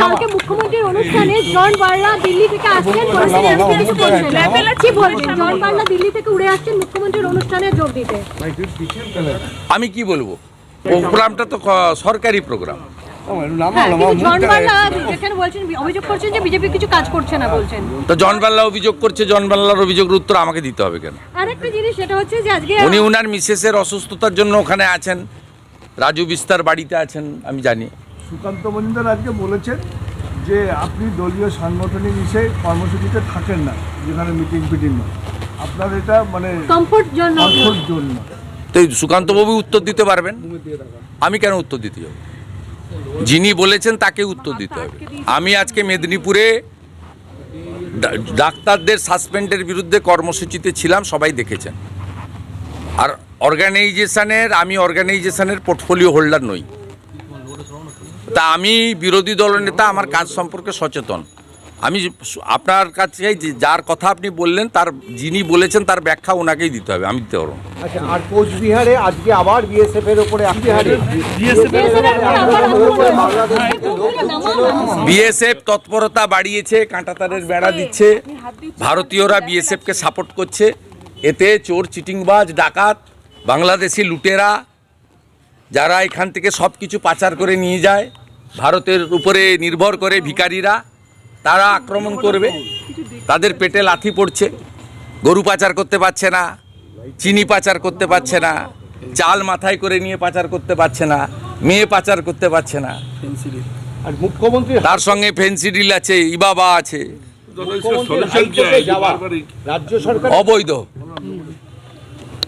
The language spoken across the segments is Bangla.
কালকে মুখ্যমন্ত্রীর অনুষ্ঠানে জন বার্লা দিল্লি থেকে আসছেন কি বলবেন জন বার্লা দিল্লি থেকে উড়ে আসছেন মুখ্যমন্ত্রীর অনুষ্ঠানে যোগ দিতে। আমি কি বলব? প্রোগ্রামটা তো সরকারি প্রোগ্রাম। হ্যাঁ, জন বার্লা অভিযোগ করছেন যে বিজেপি কিছু কাজ করছে না জনবাল্লা অভিযোগ করছে জনবাল্লার অভিযোগের উত্তর আমাকে দিতে হবে কেন? আরেকটা জিনিস সেটা হচ্ছে যে আজকে উনি উনার মিসেসের অসুস্থতার জন্য ওখানে আছেন রাজু বিস্তার বাড়িতে আছেন আমি জানি। সুকান্ত মজুমদার আজকে বলেছেন যে আপনি দলীয় সাংগঠনিক হিসেবে কর্মসূচিতে থাকেন না যেখানে মিটিং ফিটিং না আপনার এটা মানে কমফোর্ট জোন না। তো এই সুকান্তবাবু উত্তর দিতে পারবেন? আমি কেন উত্তর দিতে যাব? যিনি বলেছেন তাকে উত্তর দিতে হবে। আমি আজকে মেদিনীপুরে ডাক্তারদের সাসপেন্ডের বিরুদ্ধে কর্মসূচিতে ছিলাম সবাই দেখেছেন। আর অর্গানাইজেশনের আমি অর্গানাইজেশনের পোর্টফোলিও হোল্ডার নই। তা আমি বিরোধী দলনেতা আমার কাজ সম্পর্কে সচেতন। আমি আপনার কাছে যে যার কথা আপনি বললেন তার যিনি বলেছেন তার ব্যাখ্যা ওনাকেই দিতে হবে। আমি দিতে পারব আচ্ছা আর কোচবিহারে আজকে আবার বিএসএফ এর উপরে বিএসএফ তৎপরতা বাড়িয়েছে কাঁটাতারের বেড়া দিচ্ছে। ভারতীয়রা বিএসএফকে সাপোর্ট করছে। এতে চোর চিটিংবাজ ডাকাত বাংলাদেশি লুটেরা যারা এখান থেকে সব কিছু পাচার করে নিয়ে যায় ভারতের উপরে নির্ভর করে ভিখারিরা। তারা আক্রমণ করবে। তাদের পেটে লাথি পড়ছে। গরু পাচার করতে পারছে না। চিনি পাচার করতে পারছে না। চাল মাথায় করে নিয়ে পাচার করতে পারছে না। মেয়ে পাচার করতে পারছে না। আর মুখ্যমন্ত্রী তার সঙ্গে ফেন্সিডিল আছে ইবাবা আছে। অবৈধ।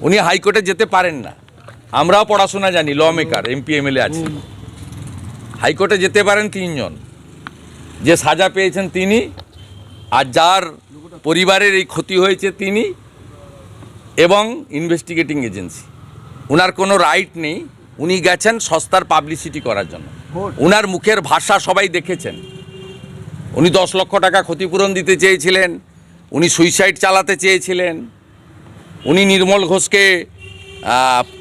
উনি হাইকোর্টে যেতে পারেন না। আমরাও পড়াশোনা জানি ল মেকার এমপি এমএলএ আছে। হাইকোর্টে যেতে পারেন তিনজন। যে সাজা পেয়েছেন তিনি আর যার পরিবারের এই ক্ষতি হয়েছে তিনি এবং ইনভেস্টিগেটিং এজেন্সি। উনার কোনো রাইট নেই। উনি গেছেন সস্তার পাবলিসিটি করার জন্য। উনার মুখের ভাষা সবাই দেখেছেন। উনি দশ লক্ষ টাকা ক্ষতিপূরণ দিতে চেয়েছিলেন। উনি সুইসাইড চালাতে চেয়েছিলেন। উনি নির্মল ঘোষকে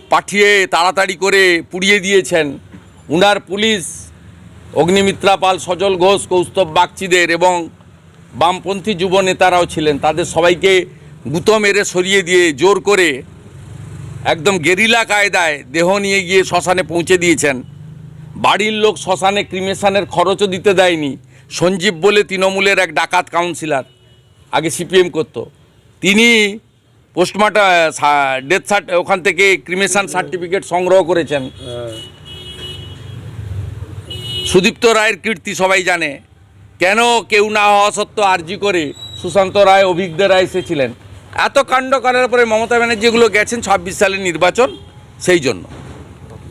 পাঠিয়ে তাড়াতাড়ি করে পুড়িয়ে দিয়েছেন। উনার পুলিশ অগ্নিমিত্রা পাল, সজল ঘোষ, কৌস্তব বাগচিদের এবং বামপন্থী যুব নেতারাও ছিলেন। তাদের সবাইকে গুঁতো মেরে সরিয়ে দিয়ে জোর করে একদম গেরিলা কায়দায় দেহ নিয়ে গিয়ে শ্মশানে পৌঁছে দিয়েছেন। বাড়ির লোক শ্মশানে ক্রিমেশানের খরচও দিতে দেয়নি। সঞ্জীব বলে তৃণমূলের এক ডাকাত কাউন্সিলর, আগে সিপিএম করতো। তিনি পোস্টমার্টাম ডেথ সার্ট ওখান থেকে ক্রিমেশন সার্টিফিকেট সংগ্রহ করেছেন। সুদীপ্ত রায়ের কীর্তি সবাই জানে। কেন কেউ না হওয়া সত্ত্বেও আর্জি করে সুশান্ত রায়, অভিজ্ঞ রায় এসেছিলেন? এত কাণ্ড করার পরে মমতা ব্যানার্জিগুলো গেছেন ছাব্বিশ সালের নির্বাচন, সেই জন্য।